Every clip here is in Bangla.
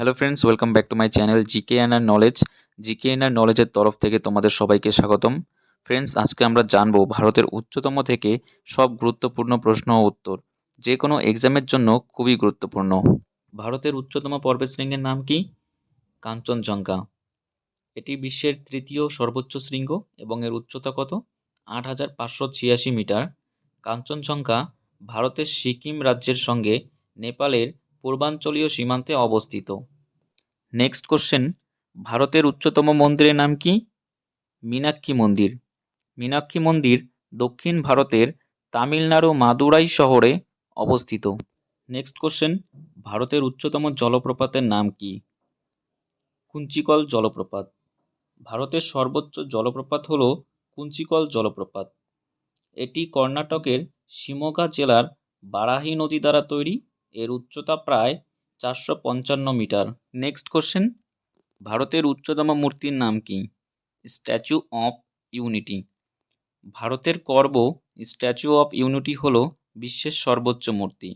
Hello friends welcome back to my channel GK and R knowledge GK and R নলেজের তরফ থেকে তোমাদের সবাইকে স্বাগতম। ফ্রেন্ডস আজকে আমরা জানব ভারতের উচ্চতম থেকে সব গুরুত্বপূর্ণ প্রশ্ন ও উত্তর। যে কোনো এক্সামের জন্য খুবই গুরুত্বপূর্ণ। ভারতের উচ্চতম পর্বতশৃঙ্গের নাম কি? কাঞ্চনজঙ্ঘা। এটি বিশ্বের তৃতীয় সর্বোচ্চ শৃঙ্গ এবং এর উচ্চতা কত? আট হাজার পাঁচশো ছিয়াশি মিটার। কাঞ্চনজঙ্ঘা ভারতের সিকিম রাজ্যের সঙ্গে নেপালের পূর্বাঞ্চলীয় সীমান্তে অবস্থিত। নেক্সট কোশ্চেন ভারতের উচ্চতম মন্দিরের নাম কি? মীনাক্ষী মন্দির। মীনাক্ষী মন্দির দক্ষিণ ভারতের তামিলনাড়ু মাদুরাই শহরে অবস্থিত। নেক্সট কোশ্চেন ভারতের উচ্চতম জলপ্রপাতের নাম কি? কুঞ্চিকল জলপ্রপাত। ভারতের সর্বোচ্চ জলপ্রপাত হল কুঞ্চিকল জলপ্রপাত। এটি কর্ণাটকের শিমোগা জেলার বারাহি নদী দ্বারা তৈরি। এর উচ্চতা প্রায় চারশো পঞ্চান্ন মিটার। নেক্সট কোশ্চেন ভারতের উচ্চতম মূর্তির নাম কি? স্ট্যাচু অফ ইউনিটি ভারতের করব স্ট্যাচু অফ ইউনিটি হল বিশ্বের সর্বোচ্চ মূর্তি,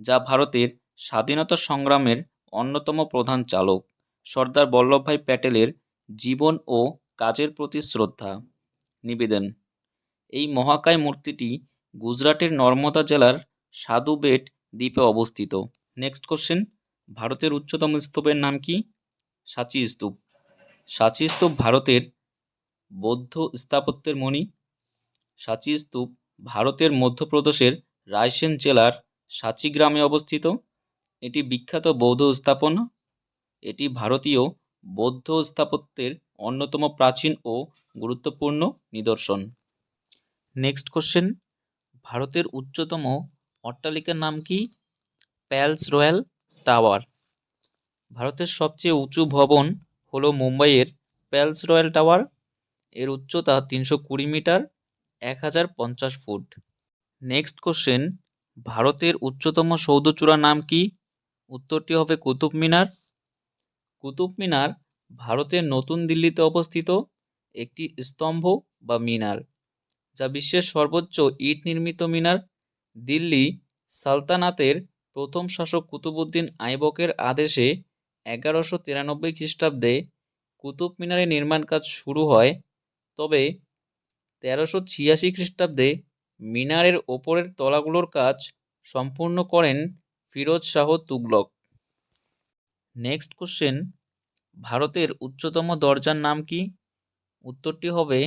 যা ভারতের স্বাধীনতা সংগ্রামের অন্যতম প্রধান চালক সর্দার বল্লভভাই প্যাটেলের জীবন ও কাজের প্রতি শ্রদ্ধা। নিবেদন। এই মহাকায় মূর্তিটি গুজরাটের নর্মদা জেলার সাধুবেট দ্বীপে অবস্থিত। নেক্সট কোশ্চেন ভারতের উচ্চতম স্তূপের নাম কি? সাঁচি স্তূপ। সাঁচি স্তূপ ভারতের বৌদ্ধ স্থাপত্যের মণি। সাঁচি স্তূপ ভারতের মধ্যপ্রদেশের রায়সেন জেলার সাঁচি গ্রামে অবস্থিত। এটি বিখ্যাত বৌদ্ধ স্থাপনা। এটি ভারতীয় বৌদ্ধ স্থাপত্যের অন্যতম প্রাচীন ও গুরুত্বপূর্ণ নিদর্শন। নেক্সট কোশ্চেন ভারতের উচ্চতম অট্টালিকার নাম কি? Palais Royale tower. ভারতের সবচেয়ে উঁচু ভবন হলো মুম্বাইয়ের প্যালস রয়্যাল টাওয়ার। এর উচ্চতা তিনশো কুড়ি মিটার, এক হাজার পঞ্চাশ ফুট। নেক্সট কোশ্চেন, ভারতের উচ্চতম সৌধচূড়ার নাম কি? উত্তরটি হবে কুতুব মিনার। কুতুব মিনার ভারতের নতুন দিল্লিতে অবস্থিত একটি স্তম্ভ বা মিনার, যা বিশ্বের সর্বোচ্চ ইট নির্মিত মিনার দিল্লি সালতানাতের প্রথম শাসক কুতুবুদ্দিন আইবকের আদেশে এগারোশো তিরানব্বই খ্রিস্টাব্দে কুতুব মিনারের নির্মাণ কাজ শুরু হয়। তবে তেরোশো ছিয়াশি খ্রিস্টাব্দে মিনারের ওপরের তলাগুলোর কাজ সম্পূর্ণ করেন ফিরোজ শাহ তুগলক। নেক্সট কোশ্চেন, ভারতের উচ্চতম দরজার নাম কি? উত্তরটি হবে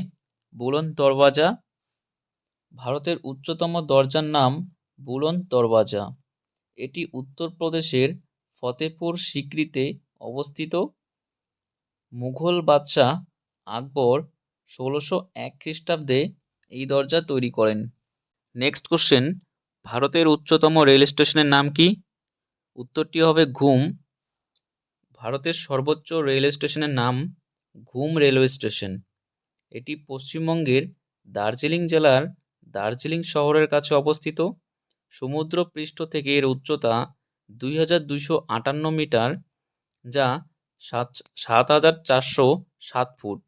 বুলন্দ দরওয়াজা ভারতের উচ্চতম দরজার নাম বুলন্দ দরওয়াজা। এটি উত্তরপ্রদেশের ফতেপুর সিক্রিতে অবস্থিত। মুঘল বাদশাহ আকবর ষোলোশো এক খ্রিস্টাব্দে এই দরজা তৈরি করেন। নেক্সট কোশ্চেন ভারতের উচ্চতম রেল স্টেশনের নাম কি? উত্তরটি হবে ঘুম। ভারতের সর্বোচ্চ রেল স্টেশনের নাম ঘুম রেলওয়ে স্টেশন। এটি পশ্চিমবঙ্গের দার্জিলিং জেলার দার্জিলিং শহরের কাছে অবস্থিত সমুদ্র পৃষ্ঠ থেকে এর উচ্চতা দুই হাজার দুইশো আটান্ন মিটার, যা সাত সাত হাজার চারশো সাত ফুট।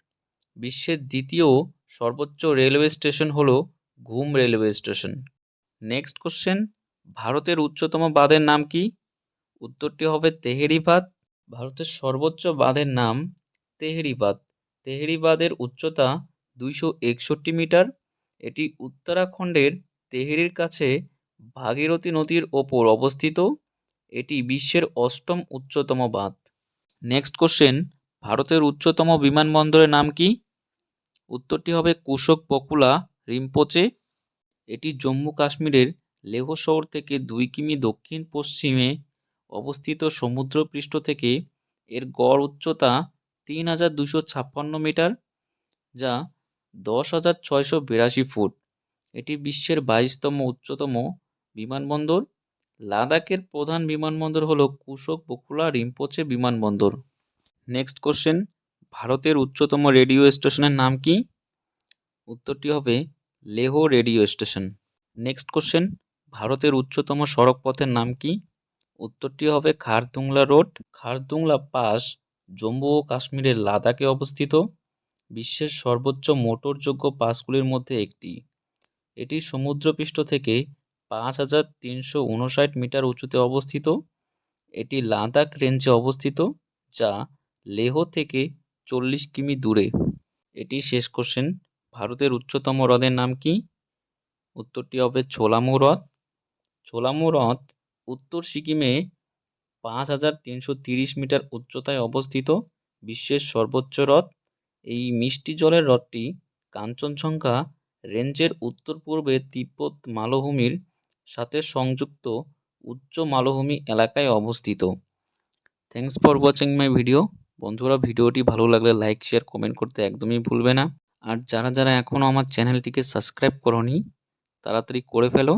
বিশ্বের দ্বিতীয় সর্বোচ্চ রেলওয়ে স্টেশন হল ঘুম রেলওয়ে স্টেশন। নেক্সট কোশ্চেন, ভারতের উচ্চতম বাঁধের নাম কি? উত্তরটি হবে তেহেরি বাঁধ ভারতের সর্বোচ্চ বাঁধের নাম তেহেরি বাঁধ তেহেরি বাঁধের উচ্চতা দুইশো একষট্টি মিটার এটি উত্তরাখণ্ডের তেহেরির কাছে ভাগীরথী নদীর ওপর অবস্থিত। এটি বিশ্বের অষ্টম উচ্চতম বাঁধ। নেক্সট কোশ্চেন ভারতের উচ্চতম বিমানবন্দরের নাম কি? উত্তরটি হবে কুশক পকুলা, রিম্পোচে। এটি জম্মু কাশ্মীরের লেহ শহর থেকে দুই কিমি দক্ষিণ পশ্চিমে অবস্থিত সমুদ্রপৃষ্ঠ থেকে। এর গড় উচ্চতা তিন হাজার দুশো ছাপ্পান্ন মিটার, যা দশ হাজার ছয়শো বিরাশি ফুট। এটি বিশ্বের বাইশতম উচ্চতম বিমানবন্দর। লাদাখের প্রধান বিমানবন্দর হল কুশক বকুলা রিম্পোচে বিমানবন্দর। নেক্সট কোশ্চেন ভারতের উচ্চতম রেডিও স্টেশনের নাম কি? উত্তরটি হবে Leh radio station. Next question ভারতের উচ্চতম সড়ক পথের নাম কি? উত্তরটি হবে খারদুংলা রোড। খারদুংলা পাস জম্মু ও কাশ্মীরের লাদাখে অবস্থিত। বিশ্বের সর্বোচ্চ মোটরযোগ্য পাসগুলির মধ্যে একটি। এটি সমুদ্রপৃষ্ঠ থেকে পাঁচ হাজার তিনশো উনষাট মিটার উঁচুতে অবস্থিত। এটি লাদাখ রেঞ্জে অবস্থিত, যা লেহ থেকে চল্লিশ কিমি দূরে। এটি শেষ কোশ্চেন। ভারতের উচ্চতম হ্রদের নাম কি? উত্তরটি হবে ছোলামু হ্রদ। ছোলামু হ্রদ উত্তর সিকিমে পাঁচ হাজার তিনশো তিরিশ মিটার উচ্চতায় অবস্থিত, বিশ্বের সর্বোচ্চ হ্রদ। এই মিষ্টি জলের হ্রদটি কাঞ্চনজঙ্ঘা রেঞ্জের উত্তর পূর্বে তিব্বত মালভূমির সাথে সংযুক্ত উচ্চ মালভূমি এলাকায় অবস্থিত। Thanks for watching my video বন্ধুরা, ভিডিওটি ভালো লাগলে লাইক শেয়ার কমেন্ট করতে একদমই ভুলবে না। আর যারা যারা এখনও আমার চ্যানেলটিকে সাবস্ক্রাইব করনি, তাড়াতাড়ি করে ফেলো।